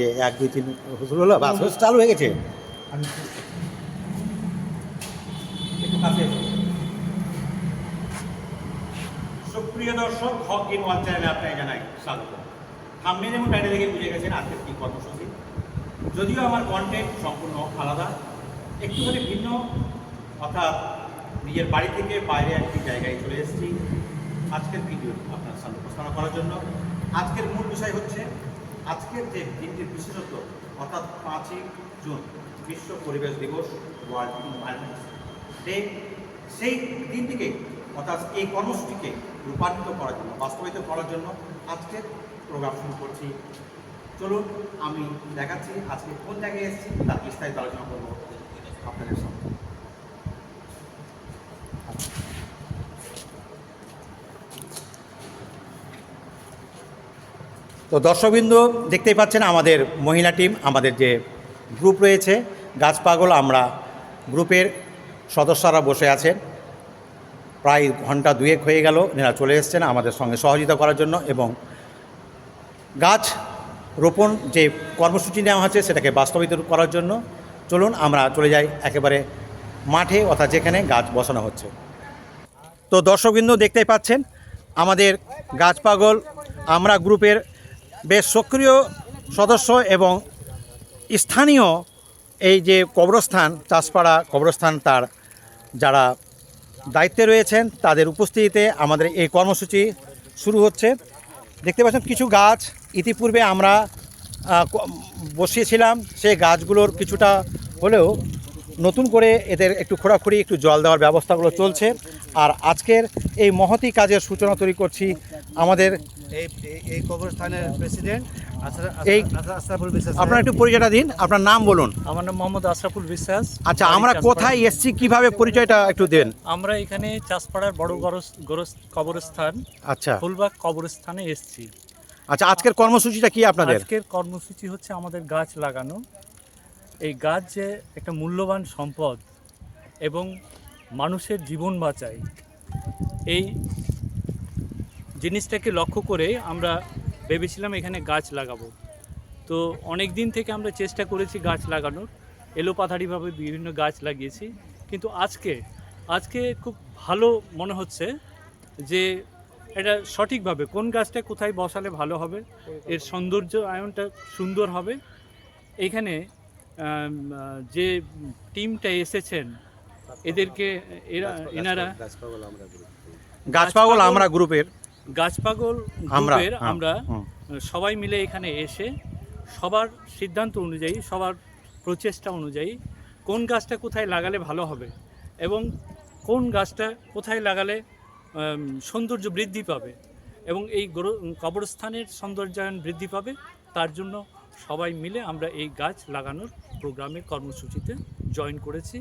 যে এক, দুই, তিন হুসুল হলো, বাস হুস চালু হয়ে গেছে। সুপ্রিয় দর্শক, হক ইন ওয়ান চ্যানেলে আপনাকে জানাই স্বাগত। থাম্বনেল এবং টাইটেল দেখে বুঝে গেছেন, আজকের কি কর্মসূচি? যদিও আমার কন্টেন্ট সম্পূর্ণ আলাদা, একটুখানি ভিন্ন, অর্থাৎ নিজের বাড়ি থেকে বাইরে একটি জায়গায় চলে এসেছি। আজকের ভিডিও আপনার সামনে উপস্থাপনা করার জন্য। আজকের মূল বিষয় হচ্ছে আজকের যে দিনটির বিশেষত্ব, অর্থাৎ পাঁচই জুন, বিশ্ব পরিবেশ দিবস ওয়ার্ল্ড এনভায়রনমেন্ট ডে সেই দিনটিকে, অর্থাৎ এই কর্মসূচিকে রূপান্তরিত করার জন্য, বাস্তবায়িত করার জন্য আজকের প্রোগ্রাম শুরু করছি। চলুন, আমি দেখাচ্ছি, আজকে কোন জায়গায় এসেছি, তার বিস্তারিত আলোচনা করব আপনাদের সঙ্গে তো দর্শকবৃন্দ, দেখতেই পাচ্ছেন আমাদের মহিলা টিম, আমাদের যে গ্রুপ রয়েছে গাছ পাগল আমরা গ্রুপের সদস্যরা বসে আছেন। প্রায় ঘণ্টা দুয়েক হয়ে গেল, এনারা চলে এসেছেন আমাদের সঙ্গে সহযোগিতা করার জন্য এবং গাছ রোপণ যে কর্মসূচি নেওয়া হচ্ছে, সেটাকে বাস্তবিত করার জন্য চলুন আমরা চলে যাই একেবারে মাঠে, অর্থাৎ যেখানে গাছ বসানো হচ্ছে। তো দর্শকবৃন্দ, দেখতেই পাচ্ছেন আমাদের গাছ পাগল আমরা গ্রুপের বেশ সক্রিয় সদস্য এবং স্থানীয় এই যে কবরস্থান, চাষপাড়া কবরস্থান তার যারা দায়িত্বে রয়েছেন, তাদের উপস্থিতিতে আমাদের এই কর্মসূচি শুরু হচ্ছে। দেখতে পাচ্ছেন কিছু গাছ, ইতিপূর্বে আমরা বসিয়েছিলাম, সেই গাছগুলোর কিছুটা হলেও নতুন করে এদের একটু খোঁড়াখুড়ি, একটু জল দেওয়ার ব্যবস্থাগুলো চলছে। আর আজকের এই মহতি কাজের সূচনা তৈরি করছি আমাদের এই এই- এই কবরস্থানের প্রেসিডেন্ট এই আশরাফুল বিশ্বাস আপনার একটু পরিচয়টা দিন আপনার নাম বলুন। আমার নাম মোহাম্মদ আশরাফুল বিশ্বাস। আচ্ছা আমরা কোথায় এসছি কীভাবে পরিচয়টা একটু দেন। আমরা এখানে চাষপাড়ার বড় কবরস্থান আচ্ছা। ফুলবাগ কবরস্থানে এসেছি। আচ্ছা আজকের কর্মসূচিটা কি আপনাদের? আজকের কর্মসূচি হচ্ছে আমাদের গাছ লাগানো। এই গাছ যে একটা মূল্যবান সম্পদ এবং মানুষের জীবন বাঁচায়। এই জিনিসটাকে লক্ষ্য করে আমরা ভেবেছিলাম এখানে গাছ লাগাবো। তো অনেক দিন থেকে আমরা চেষ্টা করেছি গাছ লাগানোর। এলোপাথারিভাবে বিভিন্ন গাছ লাগিয়েছি। কিন্তু আজকে আজকে খুব ভালো মনে হচ্ছে যে এটা সঠিকভাবে কোন গাছটা কোথায় বসালে ভালো হবে এর সৌন্দর্য আয়নটা সুন্দর হবে। এখানে যে টিমটা এসেছেন এদেরকে এরা এনারা গাছ পাগল আমরা গ্রুপের গাছ পাগল আমরা, গ্রুপের হ্যাঁ, আমরা সবাই মিলে এখানে এসে সবার সিদ্ধান্ত অনুযায়ী সবার প্রচেষ্টা অনুযায়ী কোন গাছটা কোথায় লাগালে ভালো হবে এবং কোন গাছটা কোথায় লাগালে সৌন্দর্য বৃদ্ধি পাবে এবং এই কবরস্থানের সৌন্দর্যায়ন বৃদ্ধি পাবে তার জন্য সবাই মিলে আমরা এই গাছ লাগানোর প্রোগ্রামের কর্মসূচিতে জয়েন করেছি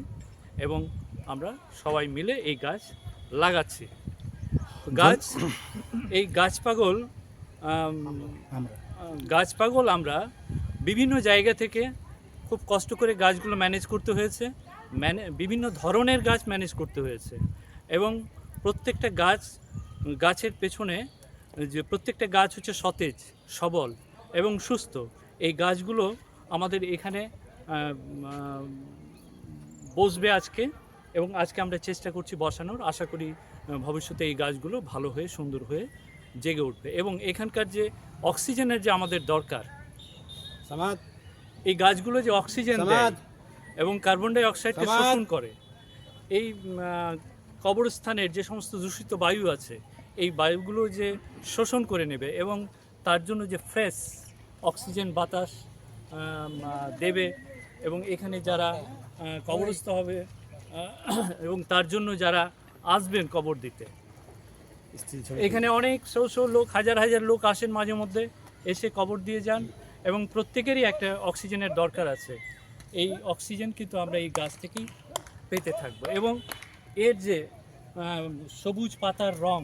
এবং আমরা সবাই মিলে এই গাছ লাগাচ্ছি। গাছ এই গাছ পাগল গাছ পাগল আমরা বিভিন্ন জায়গা থেকে খুব কষ্ট করে গাছগুলো ম্যানেজ করতে হয়েছে। ম্যানে বিভিন্ন ধরনের গাছ ম্যানেজ করতে হয়েছে এবং প্রত্যেকটা গাছ, গাছের পেছনে যে প্রত্যেকটা গাছ হচ্ছে সতেজ, সবল এবং সুস্থ। এই গাছগুলো আমাদের এখানে বসবে আজকে এবং আজকে আমরা চেষ্টা করছি বসানোর। আশা করি ভবিষ্যতে এই গাছগুলো ভালো হয়ে সুন্দর হয়ে জেগে উঠবে। এবং এখানকার যে অক্সিজেনের যে আমাদের দরকার এই গাছগুলো যে অক্সিজেন দেয় এবং কার্বন ডাই অক্সাইডকে শোষণ করে এই কবরস্থানের যে সমস্ত দূষিত বায়ু আছে এই বায়ুগুলো যে শোষণ করে নেবে এবং তার জন্য যে ফ্রেশ অক্সিজেন বাতাস দেবে এবং এখানে যারা কবরস্থ হবে এবং তার জন্য যারা আসবেন কবর দিতে। এখানে অনেক শো শো লোক হাজার হাজার লোক আসেন মাঝে মধ্যে এসে কবর দিয়ে যান এবং প্রত্যেকেরই একটা অক্সিজেনের দরকার আছে। এই অক্সিজেন কিন্তু আমরা এই গাছ থেকেই পেতে থাকব এবং এর যে সবুজ পাতার রং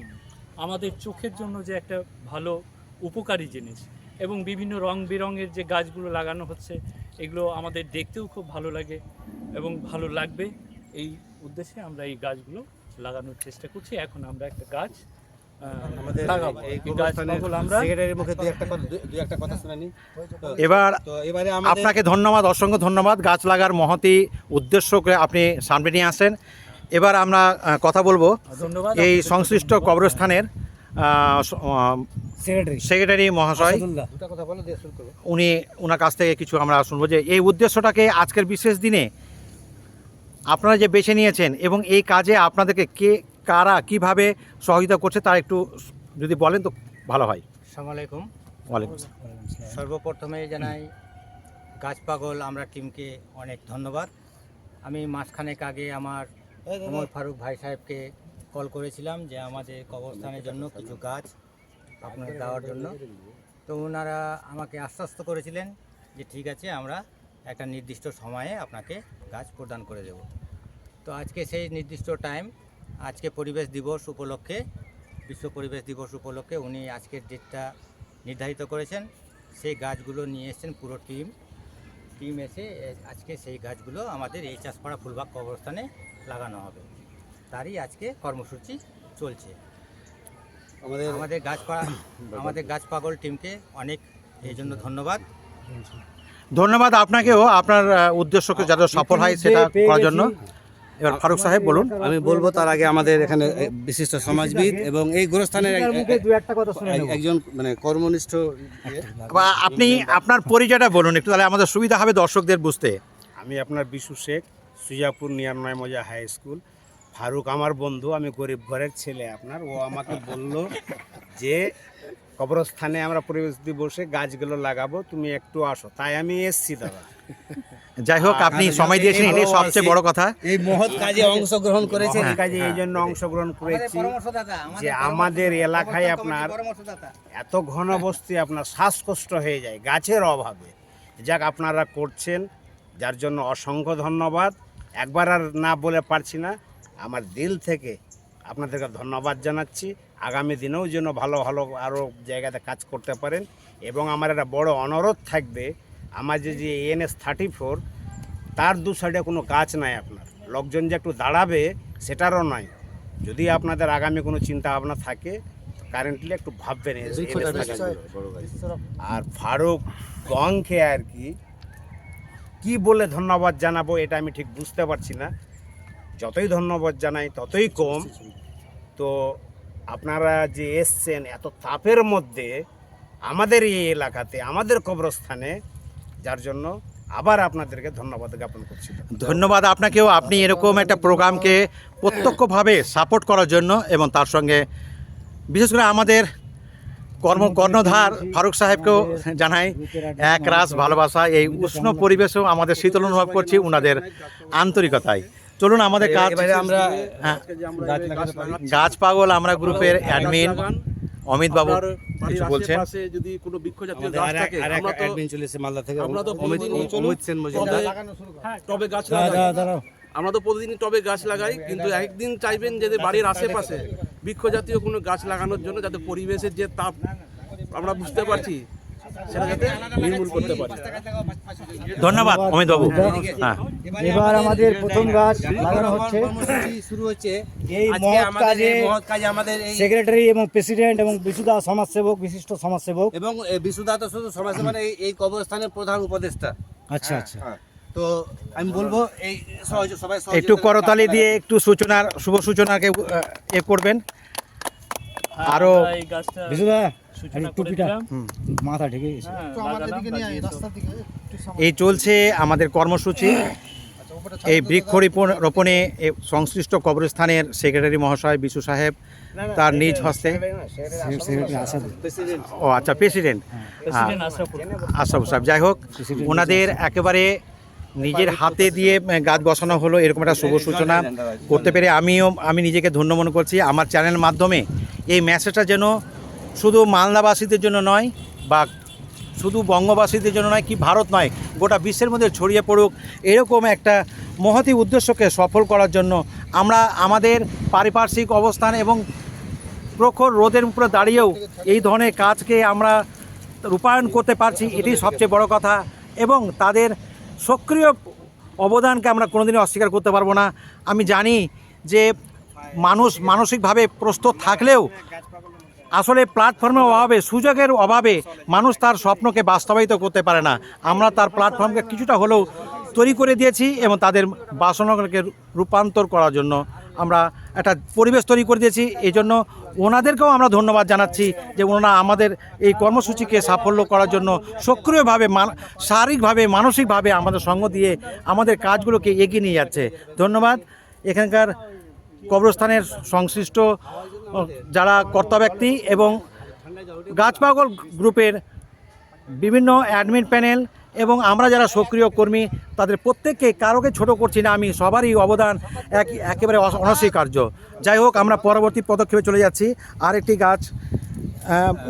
আমাদের চোখের জন্য যে একটা ভালো উপকারী জিনিস এবং বিভিন্ন রং বেরঙের যে গাছগুলো লাগানো হচ্ছে এগুলো আমাদের দেখতেও খুব ভালো লাগে এবং ভালো লাগবে। এই উদ্দেশ্যে আমরা এই গাছগুলো লাগানোর চেষ্টা করছি। এখন আমরা একটা গাছ আমাদের এই গাছ কবরস্থানের পাগল আমরা। সেক্রেটারির মুখে দুই একটা কথা দুই একটা কথা শুনে এবার এবারে আপনাকে ধন্যবাদ অসংখ্য ধন্যবাদ। গাছ লাগার মহতি উদ্দেশ্যকে আপনি সামনে নিয়ে আসেন। এবার আমরা কথা বলব এই সংশ্লিষ্ট কবরস্থানের সেক্রেটারি। সেক্রেটারি মহাশয়। উনি ওনার কাছ থেকে কিছু আমরা শুনব যে এই উদ্দেশ্যটাকে আজকের বিশেষ দিনে আপনারা যে বেছে নিয়েছেন এবং এই কাজে আপনাদেরকে কে কারা কীভাবে সহযোগিতা করছে তার একটু যদি বলেন তো ভালো হয়। আসসালামু আলাইকুম। ওয়ালাইকুম সর্বপ্রথমে জানাই গাছ পাগল আমরা টিমকে অনেক ধন্যবাদ। আমি মাসখানেক আগে আমার ওমর ফারুক ভাই সাহেবকে কল করেছিলাম যে আমাদের কবরস্থানের জন্য কিছু গাছ আপনার দেওয়ার জন্য। তো ওনারা আমাকে আশ্বস্ত করেছিলেন যে ঠিক আছে আমরা একটা নির্দিষ্ট সময়ে আপনাকে গাছ প্রদান করে দেব। তো আজকে সেই নির্দিষ্ট টাইম আজকে পরিবেশ দিবস উপলক্ষে বিশ্ব পরিবেশ দিবস উপলক্ষে উনি আজকের ডেটটা নির্ধারিত করেছেন। সেই গাছগুলো নিয়ে এসেছেন পুরো টিম টিম এসে আজকে সেই গাছগুলো আমাদের এই চাষপাড়া ফুলবাগ কবরস্থানে লাগানো হবে। তারই আজকে কর্মসূচি চলছে। আমাদের আমাদের গাছপাড়া আমাদের গাছ পাগল টিমকে অনেক এই জন্য ধন্যবাদ। ধন্যবাদ আপনাকেও আপনার উদ্দেশ্যকে যাতে সফল হয় সেটা করার জন্য। এবার ফারুক সাহেব বলুন। আমি বলব তার আগে আমাদের এখানে বিশিষ্ট সমাজবিদ এবং এই গোরস্থানের এক- এক- একজন মানে কর্মনিষ্ঠ। বা আপনি আপনার পরিচয়টা বলুন একটু তাহলে আমাদের সুবিধা হবে দর্শকদের বুঝতে। আমি আপনার বিশু শেখ সুজাপুর নিয়ারনয় মজা হাই স্কুল। ফারুক আমার বন্ধু আমি গরিব ঘরের ছেলে আপনার। ও আমাকে বলল যে কবরস্থানে আমরা পরিবেশ বসে গাছগুলো লাগাবো তুমি একটু আসো। তাই আমি এসছি দাদা। যাই হোক আপনি সময় দিয়েছেন এটাই সবচেয়ে বড় কথা। এই মহৎ কাজে অংশগ্রহণ করেছেন। এই কাজে এই জন্য অংশগ্রহণ করেছি। যে আমাদের এলাকায় আপনার এত ঘন বস্তি আপনার শ্বাসকষ্ট হয়ে যায় গাছের অভাবে। যাক আপনারা করছেন যার জন্য অসংখ্য ধন্যবাদ। একবার আর না বলে পারছি না। আমার দিল থেকে আপনাদেরকে ধন্যবাদ জানাচ্ছি। আগামী দিনেও যেন ভালো ভালো আরও জায়গাতে কাজ করতে পারেন এবং আমার একটা বড় অনুরোধ থাকবে আমার যে যে এনএস থার্টি ফোর তার দু সাইডে কোনো কাজ নাই আপনার। লোকজন যে একটু দাঁড়াবে সেটারও নয়। যদি আপনাদের আগামী কোনো চিন্তা ভাবনা থাকে কারেন্টলি একটু ভাববেন আর ফারুক গংকে আর কি কি বলে ধন্যবাদ জানাব এটা আমি ঠিক বুঝতে পারছি না। যতই ধন্যবাদ জানাই ততই কম। তো আপনারা যে এসছেন এত তাপের মধ্যে আমাদের এই এলাকাতে আমাদের কবরস্থানে যার জন্য আবার আপনাদেরকে ধন্যবাদ জ্ঞাপন করছি। ধন্যবাদ আপনাকেও। আপনি এরকম একটা প্রোগ্রামকে প্রত্যক্ষভাবে সাপোর্ট করার জন্য এবং তার সঙ্গে বিশেষ করে আমাদের কর্ম কর্ণধার ফারুক সাহেবকেও জানাই এক রাস ভালোবাসা। এই উষ্ণ পরিবেশেও আমাদের শীতল অনুভব করছি ওনাদের আন্তরিকতায়। চলুন আমাদের কাজ আমরা হ্যাঁ, গাছ পাগল আমরা গ্রুপের অ্যাডমিন অমিত বাবু কিছু বলছেন? যদি কোনো বৃক্ষ জাতীয় গাছ থাকে আমরা তো অ্যাডমিন চলে এসেছে মালদা থেকে। আমরা তো অমিত অমিত সেন মজুমদার। টবে গাছ লাগাই। আমরা তো প্রতিদিনই টবে গাছ লাগাই কিন্তু একদিন চাইবেন যে বাড়ির আশেপাশে বৃক্ষ জাতীয় কোনো গাছ লাগানোর জন্য যাতে পরিবেশের যে তাপ আমরা বুঝতে পারছি। সেটা যাতে নির্মূল করতে পারি। ধন্যবাদ অমিত বাবু হ্যাঁ। এবার আমাদের প্রথম গাছ লাগানো হচ্ছে। শুরু হচ্ছে এই মহৎ আমাদের কাজে আমাদের সেক্রেটারি এবং প্রেসিডেন্ট এবং বিশুদা সমাজসেবক বিশিষ্ট সমাজসেবক। এবং বিশুদা তো শুধু সমাজসেবার এই এই কবরস্থানের প্রধান উপদেষ্টা। আচ্ছা আচ্ছা। তো আমি বলব এই সহজ- সবাই একটু করতালি দিয়ে একটু সূচনার শুভ সূচনাকে এ করবেন। আরও বিশুদা টুপিটা মাথা ঢেকে গেছে। হ্যাঁ, এই চলছে আমাদের কর্মসূচি। এই বৃক্ষরোপণ রোপণে এ সংশ্লিষ্ট কবরস্থানের সেক্রেটারি মহাশয় বিশু সাহেব তার নিজ হস্তে সেক্রেটারি আসাদ প্রেসিডেন্ট ও আচ্ছা প্রেসিডেন্ট। আশরাফ সাহেব যাই হোক ওনাদের একেবারে নিজের হাতে দিয়ে গাছ বসানো হলো এরকম একটা শুভ সূচনা করতে পেরে আমিও আমি নিজেকে ধন্য মনে করছি। আমার চ্যানেল মাধ্যমে এই মেসেজটা যেন শুধু মালদাবাসীদের জন্য নয় বা শুধু বঙ্গবাসীদের জন্য নয়, কি ভারত নয়, গোটা বিশ্বের মধ্যে ছড়িয়ে পড়ুক, এরকম একটা মহতি উদ্দেশ্যকে সফল করার জন্য আমরা আমাদের পারিপার্শ্বিক অবস্থান এবং প্রখর রোদের উপরে দাঁড়িয়েও এই ধরনের কাজকে আমরা রূপায়ণ করতে পারছি, এটি সবচেয়ে বড় কথা এবং তাদের সক্রিয় অবদানকে আমরা কোনোদিনই অস্বীকার করতে পারব না। আমি জানি যে মানুষ মানসিকভাবে প্রস্তুত থাকলেও আসলে প্ল্যাটফর্মের অভাবে, সুযোগের অভাবে মানুষ তার স্বপ্নকে বাস্তবায়িত করতে পারে না। আমরা তার প্ল্যাটফর্মকে কিছুটা হলেও তৈরি করে দিয়েছি এবং তাদের বাসনাকে রূপান্তর করার জন্য আমরা একটা পরিবেশ তৈরি করে দিয়েছি। এই জন্য ওনাদেরকেও আমরা ধন্যবাদ জানাচ্ছি যে ওনারা আমাদের এই কর্মসূচিকে সাফল্য করার জন্য সক্রিয়ভাবে শারীরিকভাবে, মানসিকভাবে আমাদের সঙ্গ দিয়ে আমাদের কাজগুলোকে এগিয়ে নিয়ে যাচ্ছে। ধন্যবাদ। এখানকার কবরস্থানের সংশ্লিষ্ট যারা কর্তা ব্যক্তি এবং গাছপাগল গ্রুপের বিভিন্ন অ্যাডমিন প্যানেল এবং আমরা যারা সক্রিয় কর্মী তাদের প্রত্যেককে কারোকে ছোট করছি না আমি সবারই অবদান এক একেবারে অনস্বীকার্য। যাই হোক আমরা পরবর্তী পদক্ষেপে চলে যাচ্ছি। আর একটি গাছ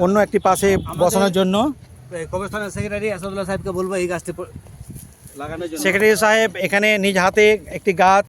অন্য একটি পাশে বসানোর জন্য। কবরস্থানের সেক্রেটারি আসাদুল্লাহ সাহেবকে বলব এই গাছটি সেক্রেটারি সাহেব এখানে নিজ হাতে একটি গাছ